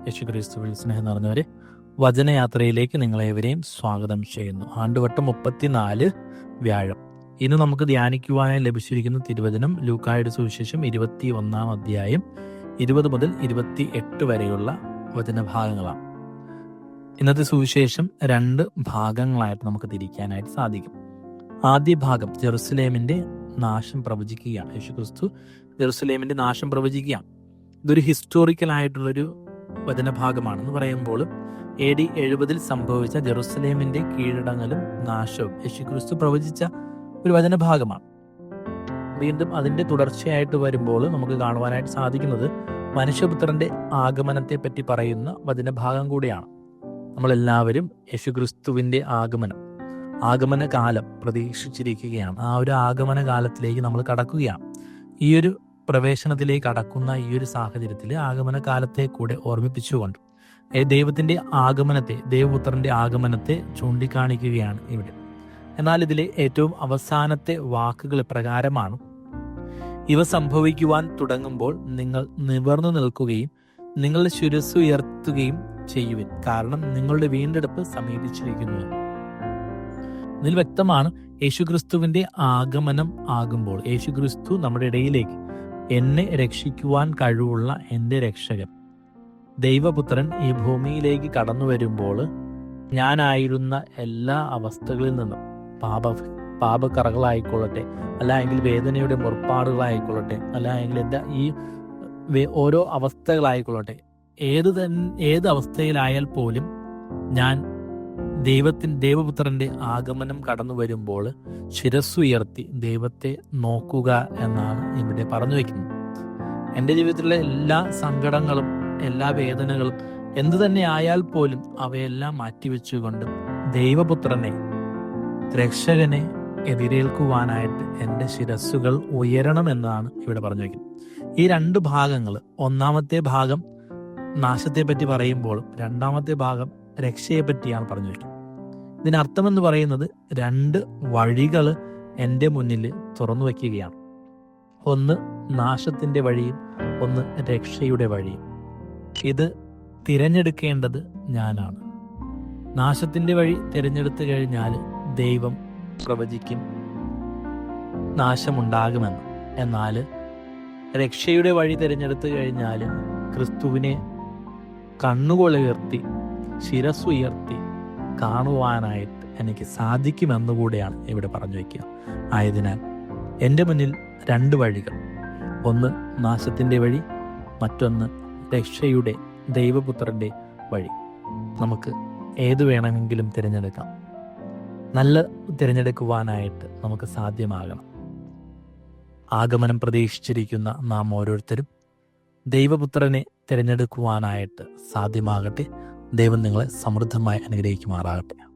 യേശുക്രിസ്തുവിൽ സ്നേഹം നിറഞ്ഞവരെ വചനയാത്രയിലേക്ക് നിങ്ങളേവരെയും സ്വാഗതം ചെയ്യുന്നു. ആണ്ടുവട്ടം മുപ്പത്തിനാല് വ്യാഴം. ഇന്ന് നമുക്ക് ധ്യാനിക്കുവാനായി ലഭിച്ചിരിക്കുന്ന തിരുവചനം ലൂക്കായുടെ സുവിശേഷം ഇരുപത്തി ഒന്നാം അധ്യായം ഇരുപത് മുതൽ ഇരുപത്തി എട്ട് വരെയുള്ള വചനഭാഗങ്ങളാണ്. ഇന്നത്തെ സുവിശേഷം രണ്ട് ഭാഗങ്ങളായിട്ട് നമുക്ക് തിരിക്കാനായിട്ട് സാധിക്കും. ആദ്യ ഭാഗം ജെറുസലേമിന്റെ നാശം പ്രവചിക്കുകയാണ്. യേശുക്രിസ്തു ജെറുസലേമിന്റെ നാശം പ്രവചിക്കുകയാണ്. ഇതൊരു ഹിസ്റ്റോറിക്കൽ ആയിട്ടുള്ളൊരു വചനഭാഗമാണെന്ന് പറയുമ്പോൾ എ ഡി എഴുപതിൽ സംഭവിച്ച ജെറുസലേമിന്റെ കീഴടങ്ങലും നാശവും യേശുക്രിസ്തു പ്രവചിച്ച ഒരു വചനഭാഗമാണ്. വീണ്ടും അതിന്റെ തുടർച്ചയായിട്ട് വരുമ്പോൾ നമുക്ക് കാണുവാനായിട്ട് സാധിക്കുന്നത് മനുഷ്യപുത്രന്റെ ആഗമനത്തെ പറ്റി പറയുന്ന വചനഭാഗം കൂടിയാണ്. നമ്മളെല്ലാവരും യേശുക്രിസ്തുവിന്റെ ആഗമനം ആഗമന കാലം പ്രതീക്ഷിച്ചിരിക്കുകയാണ്. ആ ഒരു ആഗമന കാലത്തിലേക്ക് നമ്മൾ കടക്കുകയാണ്. ഈ ഒരു പ്രവേശനത്തിലേക്ക് അടക്കുന്ന ഈ ഒരു സാഹചര്യത്തിൽ ആഗമന കാലത്തെ കൂടെ ഓർമ്മിപ്പിച്ചുകൊണ്ട് ദൈവത്തിന്റെ ആഗമനത്തെ ദൈവപുത്രന്റെ ആഗമനത്തെ ചൂണ്ടിക്കാണിക്കുകയാണ് ഇവിടെ. എന്നാൽ ഇതിലെ ഏറ്റവും അവസാനത്തെ വാക്കുകൾ പ്രകാരമാണ് ഇവ സംഭവിക്കുവാൻ തുടങ്ങുമ്പോൾ നിങ്ങൾ നിവർന്നു നിൽക്കുകയും നിങ്ങളുടെ ശിരസ് ഉയർത്തുകയും ചെയ്യുവിൻ. കാരണം നിങ്ങളുടെ വീണ്ടെടുപ്പ് സമീപിച്ചിരിക്കുന്നു. ഇതിൽ വ്യക്തമാണ് യേശുക്രിസ്തുവിന്റെ ആഗമനം ആകുമ്പോൾ യേശുക്രിസ്തു നമ്മുടെ ഇടയിലേക്ക് എന്നെ രക്ഷിക്കുവാൻ കഴിവുള്ള എന്റെ രക്ഷകൻ. ദൈവപുത്രൻ ഈ ഭൂമിയിലേക്ക് കടന്നു വരുമ്പോൾ ഞാനായിരുന്ന എല്ലാ അവസ്ഥകളിൽ നിന്നും പാപ പാപക്കറകളായിക്കൊള്ളട്ടെ അല്ല എങ്കിൽ വേദനയുടെ മുറപ്പാടുകളായിക്കൊള്ളട്ടെ അല്ല എങ്കിൽ എന്റെ ഈ ഓരോ അവസ്ഥകളായിക്കൊള്ളട്ടെ ഏത് തന്നെ ഏത് അവസ്ഥയിലായാൽ പോലും ഞാൻ ദൈവത്തിൻ ദൈവപുത്രന്റെ ആഗമനം കടന്നു വരുമ്പോൾ ശിരസ്സുയർത്തി ദൈവത്തെ നോക്കുക എന്നാണ് ഇവിടെ പറഞ്ഞു വയ്ക്കുന്നത് എന്റെ ജീവിതത്തിലെ എല്ലാ സങ്കടങ്ങളും എല്ലാ വേദനകളും എന്തു തന്നെ ആയാൽ പോലും അവയെല്ലാം മാറ്റിവെച്ചുകൊണ്ട് ദൈവപുത്രനെ രക്ഷകനെ എതിരേൽക്കുവാനായിട്ട് എന്റെ ശിരസ്സുകൾ ഉയരണമെന്നാണ് ഇവിടെ പറഞ്ഞു വയ്ക്കുന്നത് ഈ രണ്ട് ഭാഗങ്ങൾ ഒന്നാമത്തെ ഭാഗം നാശത്തെ പറ്റി പറയുമ്പോൾ രണ്ടാമത്തെ ഭാഗം രക്ഷയെ പറ്റിയാണ് പറഞ്ഞു വയ്ക്കുന്നത് ഇതിനർത്ഥമെന്ന് പറയുന്നത് രണ്ട് വഴികൾ എന്റെ മുന്നിൽ തുറന്നു വയ്ക്കുകയാണ്. ഒന്ന് നാശത്തിന്റെ വഴിയും ഒന്ന് രക്ഷയുടെ വഴിയും. ഇത് തിരഞ്ഞെടുക്കേണ്ടത് ഞാനാണ്. നാശത്തിന്റെ വഴി തിരഞ്ഞെടുത്തു കഴിഞ്ഞാൽ ദൈവം പ്രവചിക്കും. നാശമുണ്ടാകുമെന്ന്. എന്നാൽ രക്ഷയുടെ വഴി തിരഞ്ഞെടുത്തു കഴിഞ്ഞാൽ ക്രിസ്തുവിനെ കണ്ണുകളുയർത്തി ശിരസ്സുയർത്തി കാണുവാനായിട്ട് എനിക്ക് സാധിക്കുമെന്നുകൂടെയാണ് ഇവിടെ പറഞ്ഞു വയ്ക്കുക. ആയതിനാൽ എന്റെ മുന്നിൽ രണ്ട് വഴികൾ. ഒന്ന് നാശത്തിന്റെ വഴി മറ്റൊന്ന് രക്ഷയുടെ ദൈവപുത്രന്റെ വഴി. നമുക്ക് ഏത് വേണമെങ്കിലും തിരഞ്ഞെടുക്കാം. നല്ല തിരഞ്ഞെടുക്കുവാനായിട്ട് നമുക്ക് സാധ്യമാകണം. ആഗമനം പ്രതീക്ഷിച്ചിരിക്കുന്ന നാം ഓരോരുത്തരും ദൈവപുത്രനെ തിരഞ്ഞെടുക്കുവാനായിട്ട് സാധ്യമാകട്ടെ. ദൈവം നിങ്ങളെ സമൃദ്ധമായി അനുഗ്രഹിക്കുമാറാകട്ടെ.